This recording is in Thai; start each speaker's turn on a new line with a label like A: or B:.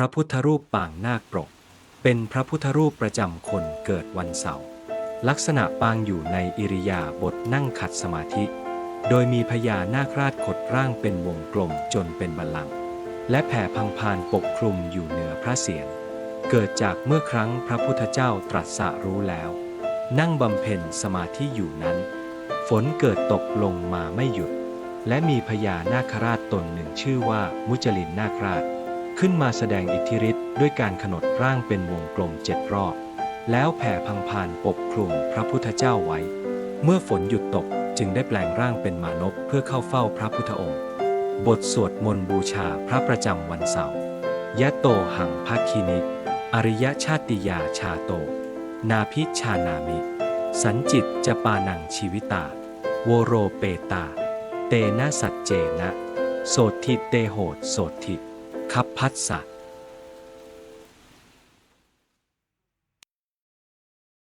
A: พระพุทธรูปปางนาคปรก เป็นพระพุทธรูปประจำคนเกิดวันเสาร์ลักษณะปางอยู่ในอิริยาบถนั่งขัดสมาธิ โดยมีพญานาคราชขดร่างเป็นวงกลมจนเป็นบัลลังก์และแผ่พังพานปกคลุมอยู่เหนือพระเศียรเกิดจากเมื่อครั้งพระพุทธเจ้าตรัสสรู้แล้ว นั่งบำเพ็ญสมาธิอยู่นั้น ฝนเกิดตกลงมาไม่หยุด และมีพญานาคราชตนหนึ่งชื่อว่ามุจลินนาคราช ขึ้นมาแสดงอิทธิฤทธิ์ด้วยการขนดร่างเป็นวงกลมเจ็ดรอบ แล้วแผ่พังพานปกคลุมพระพุทธเจ้าไว้ เมื่อฝนหยุดตกจึงได้แปลงร่างเป็นมานพเพื่อเข้าเฝ้าพระพุทธองค์ บทสวดมนต์บูชาพระประจำวันเสาร์ยะโตหังพักคินิ อริยชาติยาชาโต นาพิชานามิ สันจิตจะปานังชีวิตา โวโรเปตา เตนะสัจเจนะ โสทิเตโหดโสทิ คับพัสสะ